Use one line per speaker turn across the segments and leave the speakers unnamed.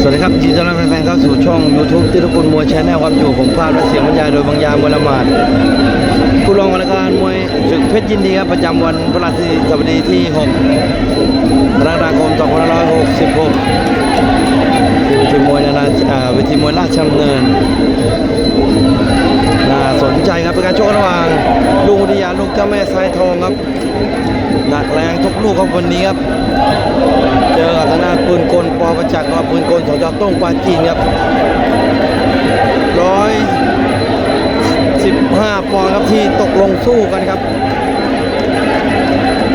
สวัสดีครับยินดีต้อนรับแฟนๆเข้าสู่ช่อง YouTube ติรกุลมวยแชแนลครับอยู่ผมภาพและเสียงบรรยายโดยบางยามวลมาดผู้รองรายการมวยศึกเพชรยินดีครับประจำวันพฤหัสบดีที่6กรกฎาคม2566ที่เวทีมวยนานาอ่าเวทีมวยราชดำเนินน่าสนใจครับเป็นการชกระหว่างลุงวิทยาลูกเจ้าแม่สายทองครับ หนักแรงทุกลูกครับวันนี้ครับ เจอกับทางด้าปืนกลปอประจักษ์กับปืนกลสจต้งปาจีนครับร้อยสิบห้าปอนด์ครับที่ตกลงสู้กันครับ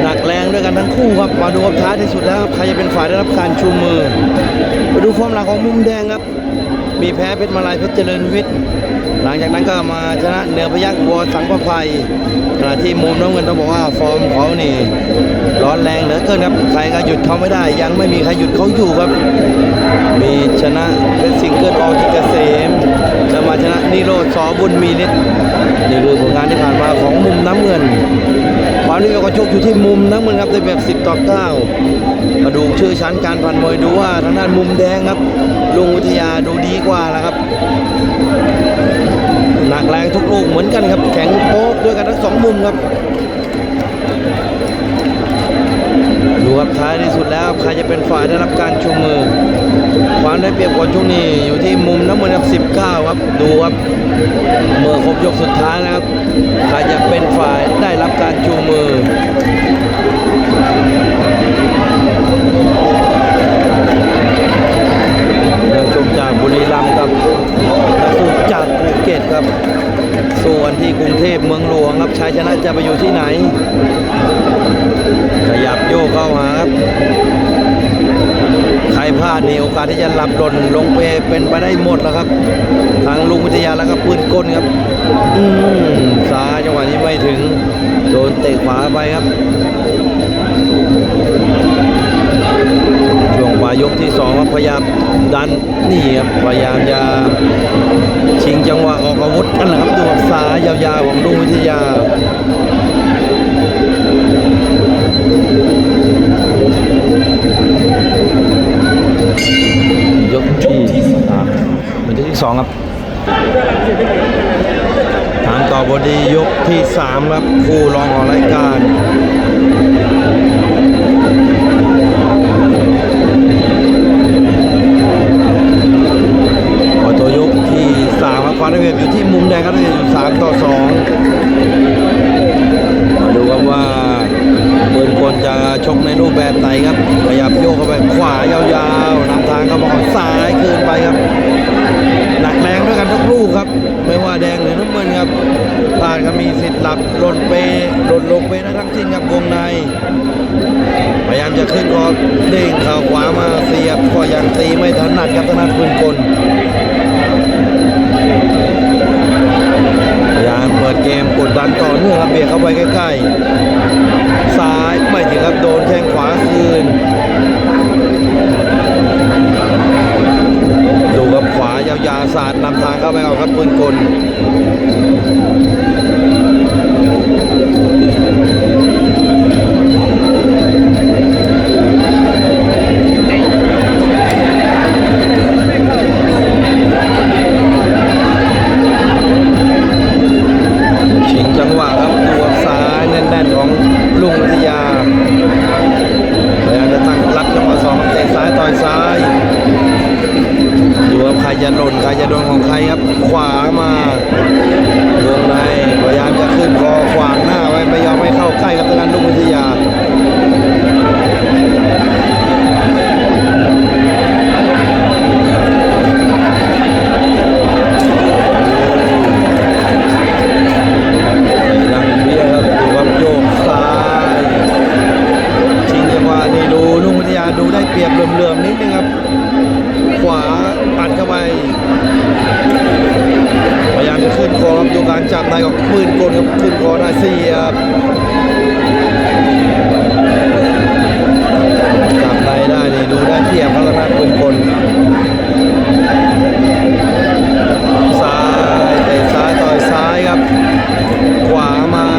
หนักแรงด้วยกันทั้งคู่ครับมาดูครับท้ายที่สุดแล้วครับใครจะเป็นฝ่ายได้รับการชูมือ ไปดูฟอร์มหลังของมุมแดงครับ มีแพ้เพชรมาลายเพชรเจริญวิทย์ หลังจากนั้นก็มาชนะเนือพยักวัวสังประภัยขณะที่มุมน้ำเงินต้องบอกว่าฟอร์มเขานี่ ร้อนแรงเหลือเกินครับใครก็หยุดเขาไม่ได้ ยังไม่มีใครหยุดเขาอยู่ครับ มีชนะเพชรสิงเกิลออกิเกษมแล้วมาชนะนิโรธสอบุญมีนิดนี่คือผลงานที่ผ่านมาของมุมน้ำเงินความนิยมการชกอยู่ที่มุมน้ำเงินครับในแบบ 10 ต่อ 9 มาดูชื่อชั้นการพันมวยดูว่าทางด้านมุมแดงครับลุงวิทยาดูดีกว่าแล้ว เหมือนกันครับ แข็งโป๊กด้วยกันทั้งสองมุมครับ ดูครับท้ายที่สุดแล้วใครจะเป็นฝ่ายได้รับการชูมือ ความได้เปรียบกว่าช่วงนี้อยู่ที่มุมน้ำเงินครับ19 ครับ ดูครับ เมื่อครบยกสุดท้ายนะครับ ใครจะเป็นฝ่ายได้รับการชูมือนักชมจากบุรีรัมย์ครับนักสู้จากภูเก็ตครับ ส่วนที่กรุงเทพเมืองหลวงครับชัยชนะจะไปอยู่ที่ไหน ขยับโยกเข้าหาครับ ใครพลาดนี่โอกาสที่จะหลับหล่นลงไปเป็นไปได้หมดแล้วครับ ทางลุงวิทยาแล้วก็ปืนกลครับ อืมซ้ายจังหวะนี้ไม่ถึง โดนเตะขวาไปครับ่ายกที่สองครับพยายามดันนี่ครับพยายามจะชิงจังหวะออกอาวุธกันนะครับดูครับซ้ายยาวๆของลุงวิทยายกที่สามเป็นยกที่สองครับทางต่อบอดียกที่สามครับ คู่รองของรายการารับความได้เปรียบอยู่ที่มุมแดงครับด้เรียบอยู่สามต่อสองมาดูครับว่าปืนกลจะชกในรูปแบบไหนครับขยับโยกเข้าไปขวายาวๆนำทางเข้ามาของซ้ายคืนไปครับหนักแรงด้วยกันทุกลูกครับ ไม่ว่าแดงหรือน้ำเงินครับพลาดก็มีสิทธิ์หลับหล่นเปหล่นลงเปได้ทั้งสิ้นครับวงใน พยายามจะขึ้นก็เด้งเข่าขวามาเสียบก็ยังตีไม่ถนัดครับถนัดปืนกลพยายาม เกมกดดันต่อเนื่องครับเบียดเข้าไปใกล้ๆ ซ้ายไม่ถึงครับโดนแข้งขวาคืน ดูครับขวายาวๆสาดนำทางเข้าไปเอาครับปืนกล อย่าใครจะหล่นใครจะโดนของใครครับ ขวามา กับในของปืนกลครับขึ้นคอได้เซียจับไรได้นี่ดูได้เทียบครัฒนางด้านปืนกลซ้ายเตะซ้ายต่อยซ้ายครับ ขวามา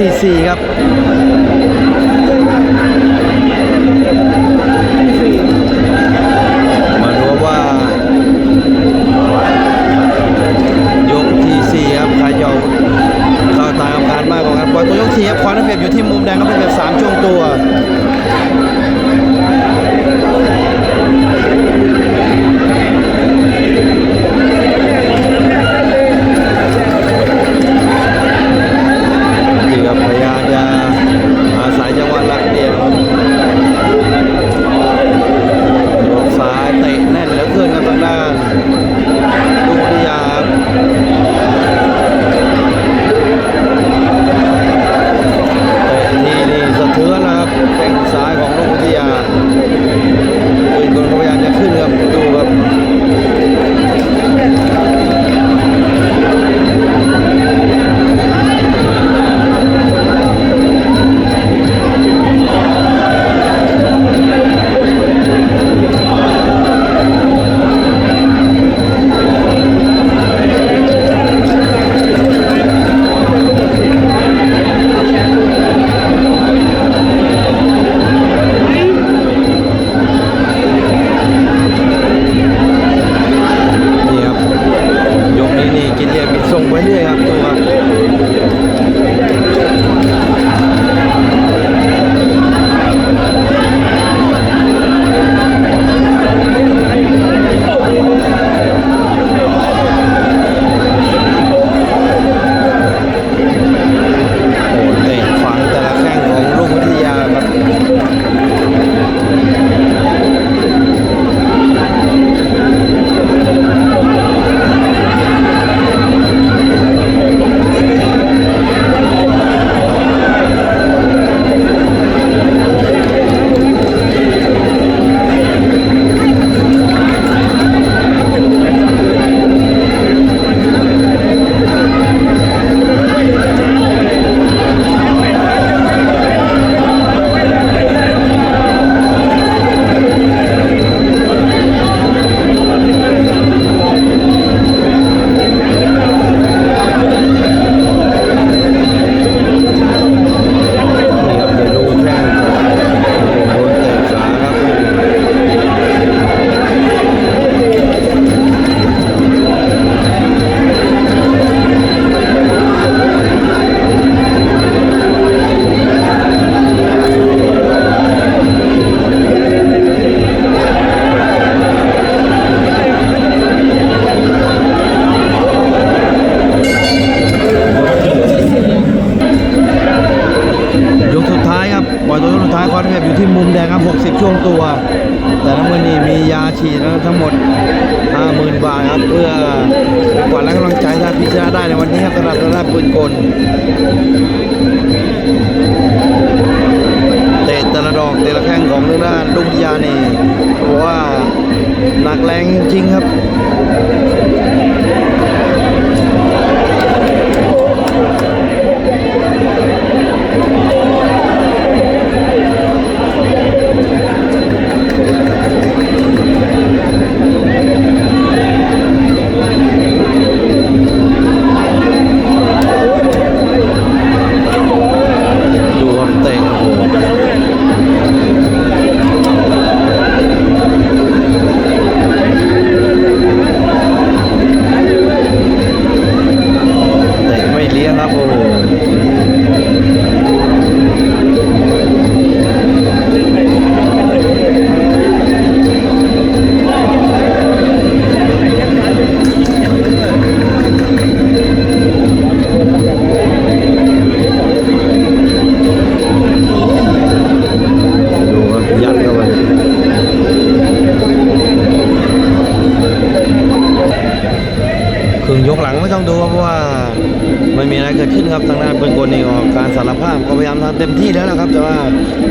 44 ครับมาดูว่า ยกที่4ครับใครยอมเข้าตามการมากกว่ากันบอลตัวยก4ครับความได้เปรียบอยู่ที่มุม ลเตะแต่ละดอกแต่ละแข้งของทางด้านลุงยานี่เพราะว่าหนักแรงจริงครับ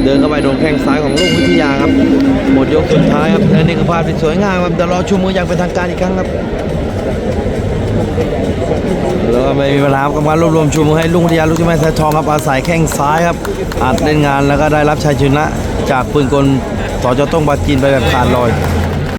เดินเข้าไปโดนแข้งซ้ายของลูกวิทยาครับหมดยกสุดท้ายครับและนี่ก็พภาดไปสวยงามครับจะรอชูมืออย่างเป็นทางการอีกครั้งครับแล้วไม่มีปัญหาครับกำลักรวบรวมชุมให้ลูกวิทยาลูกที่ไม่สายทองครับอาศัยแข้งซ้ายครับอัดเล่นงานแล้วก็ได้รับชัยชนะ จากปืนกลต่อจอต้องบาจีนไปแบบขาดลอย